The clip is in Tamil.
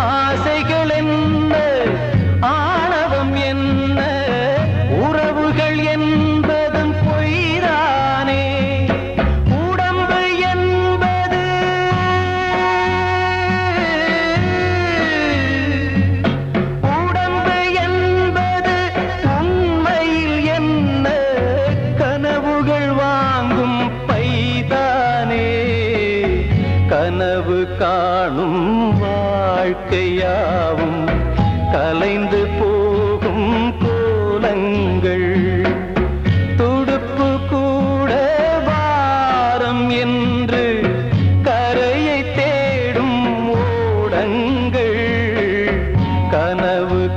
ஆசைகள் கனவு காணும் வாழ்க்கையாவும் கலைந்து போகும் கோலங்கள். துடுப்பு கூட வாரம் என்று கரையை தேடும் ஓடங்கள். கனவு